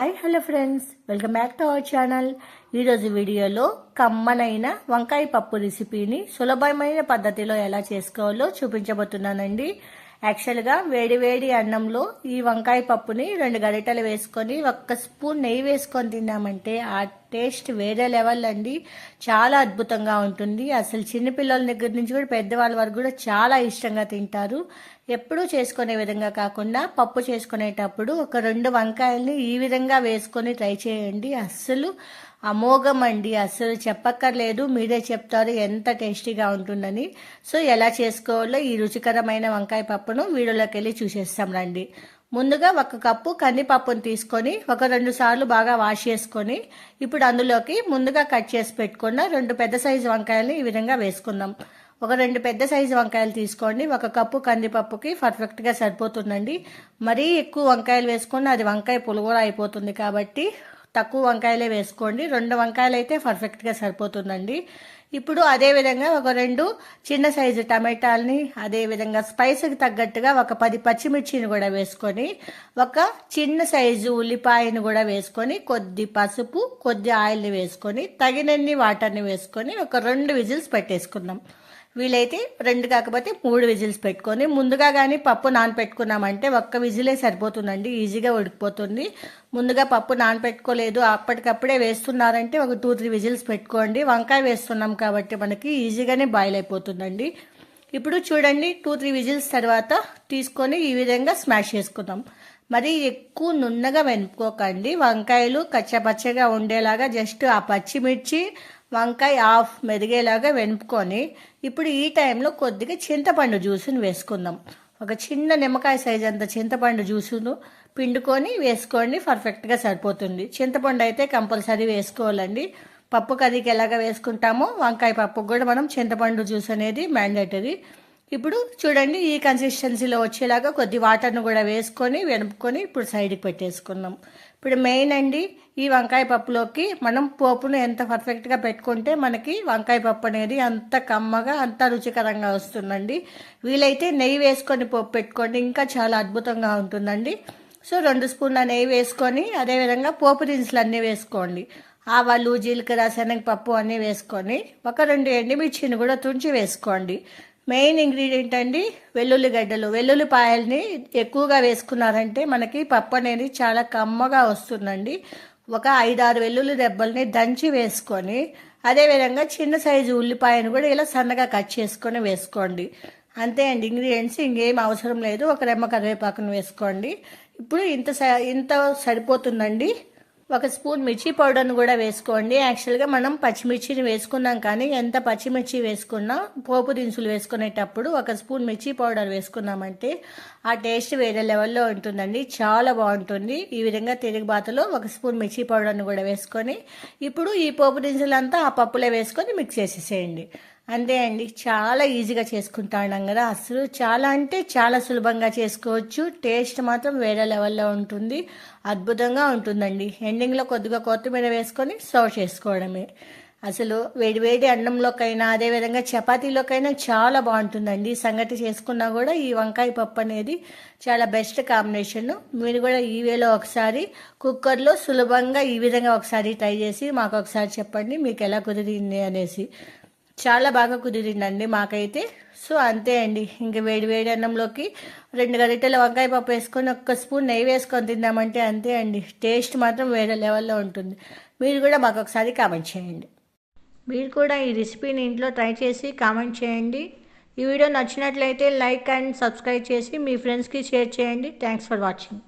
Hi hello friends. Welcome back to our channel. ఈరోజు వీడియోలో కమ్మనైన వంకాయ పప్పు రెసిపీని సులభమైన పద్ధతిలో ఎలా చేసుకోవాలో చూపించబోతున్నానండి. యాక్చువల్గా వేడి వేడి అన్నంలో ఈ వంకాయ పప్పుని రెండు గరిటెలు వేసుకొని ఒక్క స్పూన్ నెయ్యి వేసుకొని తిన్నామంటే ఆ టేస్ట్ వేరే లెవెల్ అండి. చాలా అద్భుతంగా ఉంటుంది. అసలు చిన్నపిల్లల దగ్గర నుంచి కూడా పెద్దవాళ్ళ వరకు కూడా చాలా ఇష్టంగా తింటారు. ఎప్పుడూ చేసుకునే విధంగా కాకుండా పప్పు చేసుకునేటప్పుడు ఒక రెండు వంకాయల్ని ఈ విధంగా వేసుకొని ట్రై చేయండి. అస్సలు అమోఘం అండి చెప్పక్కర్లేదు. మీరే చెప్తారు ఎంత టేస్టీగా ఉంటుందని. సో ఎలా చేసుకోవాలో ఈ రుచికరమైన వంకాయ పప్పును వీడియోలోకి వెళ్ళి చూసేస్తాం రండి. ముందుగా ఒక కప్పు కందిపప్పును తీసుకొని ఒక రెండు సార్లు బాగా వాష్ చేసుకొని ఇప్పుడు అందులోకి ముందుగా కట్ చేసి పెట్టుకున్న రెండు పెద్ద సైజు వంకాయల్ని ఈ విధంగా వేసుకుందాం. ఒక రెండు పెద్ద సైజు వంకాయలు తీసుకోండి. ఒక కప్పు కందిపప్పుకి పర్ఫెక్ట్గా సరిపోతుందండి. మరీ ఎక్కువ వంకాయలు వేసుకుని అది వంకాయ పులుగుర అయిపోతుంది కాబట్టి తక్కువ వంకాయలే వేసుకోండి. రెండు వంకాయలు అయితే పర్ఫెక్ట్గా సరిపోతుందండి. ఇప్పుడు అదే విధంగా ఒక రెండు చిన్న సైజు టమాటాలని అదే విధంగా స్పైస్కి తగ్గట్టుగా ఒక పది పచ్చిమిర్చిని కూడా వేసుకొని ఒక చిన్న సైజు ఉల్లిపాయను కూడా వేసుకొని కొద్ది పసుపు కొద్ది ఆయిల్ని వేసుకొని తగినన్ని వాటర్ని వేసుకొని ఒక రెండు విజిల్స్ పెట్టేసుకుందాం. వీలైతే రెండు కాకపోతే మూడు విజిల్స్ పెట్టుకొని ముందుగా కానీ పప్పు నానపెట్టుకున్నామంటే ఒక్క విజిలే సరిపోతుందండి ఈజీగా ఉడికిపోతుంది. ముందుగా పప్పు నానపెట్టుకోలేదు అప్పటికప్పుడే వేస్తున్నారంటే ఒక టూ త్రీ విజిల్స్ పెట్టుకోండి. వంకాయ వేస్తున్నాం కాబట్టి మనకి ఈజీగానే బాయిల్ అయిపోతుందండి. ఇప్పుడు చూడండి టూ త్రీ విజిల్స్ తర్వాత తీసుకొని ఈ విధంగా స్మాష్ చేసుకుందాం. మరి ఎక్కువ నున్నగా వెనుకోకండి వంకాయలు కచ్చపచ్చగా ఉండేలాగా జస్ట్ ఆ పచ్చిమిర్చి వంకాయ హాఫ్ మెదిగేలాగా వెనుపుకొని ఇప్పుడు ఈ టైంలో కొద్దిగా చింతపండు జ్యూస్ని వేసుకుందాం. ఒక చిన్న నిమ్మకాయ సైజ్ అంత చింతపండు జ్యూసును పిండుకొని వేసుకోండి పర్ఫెక్ట్గా సరిపోతుంది. చింతపండు అయితే కంపల్సరీ వేసుకోవాలండి. పప్పు కర్రీకి ఎలాగ వేసుకుంటామో వంకాయ పప్పుకు కూడా మనం చింతపండు జ్యూస్ అనేది మ్యాండేటరీ ఇప్పుడు చూడండి ఈ కన్సిస్టెన్సీలో వచ్చేలాగా కొద్ది వాటర్ను కూడా వేసుకొని వెనుపుకొని ఇప్పుడు సైడ్కి పెట్టేసుకుందాం. ఇప్పుడు మెయిన్ అండి ఈ వంకాయ పప్పులోకి మనం పోపును ఎంత పర్ఫెక్ట్గా పెట్టుకుంటే మనకి వంకాయ పప్పు అనేది అంత కమ్మగా అంత రుచికరంగా వస్తుందండి. వీలైతే నెయ్యి వేసుకొని పోపు పెట్టుకోండి ఇంకా చాలా అద్భుతంగా ఉంటుందండి. సో రెండు స్పూన్ల నెయ్యి వేసుకొని అదేవిధంగా పోపు దినుసులు అన్నీ వేసుకోండి. ఆవాలు జీలకర్ర శనగపప్పు అన్నీ వేసుకొని ఒక రెండు ఎండుమిర్చిని కూడా తుంచి వేసుకోండి. మెయిన్ ఇంగ్రీడియంట్ అండి వెల్లుల్లిగడ్డలు వెల్లుల్లిపాయల్ని ఎక్కువగా వేసుకున్నారంటే మనకి పప్పు అనేది చాలా కమ్మగా వస్తుందండి. ఒక ఐదారు వెల్లుల్లి దెబ్బల్ని దంచి వేసుకొని అదేవిధంగా చిన్న సైజు ఉల్లిపాయను కూడా ఇలా సన్నగా కట్ చేసుకొని వేసుకోండి. అంతే అండి ఇంగ్రీడియంట్స్ ఇంకేం అవసరం లేదు. ఒక రెమ్మ కరివేపాకును వేసుకోండి. ఇప్పుడు ఇంత ఇంత సరిపోతుందండి. ఒక స్పూన్ మిర్చి పౌడర్ను కూడా వేసుకోండి. యాక్చువల్గా మనం పచ్చిమిర్చిని వేసుకున్నాం కానీ ఎంత పచ్చిమిర్చి వేసుకున్నా పోపు దినుసులు వేసుకునేటప్పుడు ఒక స్పూన్ మిర్చి పౌడర్ వేసుకున్నామంటే ఆ టేస్ట్ వేరే లెవెల్లో ఉంటుందండి. చాలా బాగుంటుంది. ఈ విధంగా తిరుగుబాతలో ఒక స్పూన్ మిర్చి పౌడర్ను కూడా వేసుకొని ఇప్పుడు ఈ పోపు దినుసులంతా ఆ పప్పులో వేసుకొని మిక్స్ చేసేసేయండి. అంతే అండి. చాలా ఈజీగా చేసుకుంటాం కదా. అసలు చాలా అంటే చాలా సులభంగా చేసుకోవచ్చు. టేస్ట్ మాత్రం వేరే లెవెల్లో ఉంటుంది. అద్భుతంగా ఉంటుందండి. ఎండింగ్లో కొద్దిగా కొత్తిమీర వేసుకొని సర్వ్ చేసుకోవడమే. అసలు వేడి వేడి అన్నంలోకైనా అదేవిధంగా చపాతీలోకైనా చాలా బాగుంటుందండి. సంగటి చేసుకున్నా కూడా ఈ వంకాయ పప్పు అనేది చాలా బెస్ట్ కాంబినేషన్. మీరు కూడా ఈ వేలో ఒకసారి కుక్కర్లో సులభంగా ఈ విధంగా ఒకసారి ట్రై చేసి మాకు ఒకసారి చెప్పండి. మీకు ఎలా కుదిరింది అనేసి. చాలా బాగా కుదిరిందండి మాకైతే. సో అంతే అండి. ఇంకా వేడి వేడి అన్నంలోకి రెండు గరిటెల వంకాయ పప్పు వేసుకొని ఒక్క స్పూన్ నెయ్యి వేసుకొని తిందామంటే అంతే అండి. టేస్ట్ మాత్రం వేరే లెవెల్లో ఉంటుంది. మీరు కూడా మాకు ఒకసారి కామెంట్ చేయండి. మీరు కూడా ఈ రెసిపీని ఇంట్లో ట్రై చేసి కామెంట్ చేయండి. ఈ వీడియో నచ్చినట్లయితే లైక్ అండ్ సబ్స్క్రైబ్ చేసి మీ ఫ్రెండ్స్కి షేర్ చేయండి. Thanks for watching.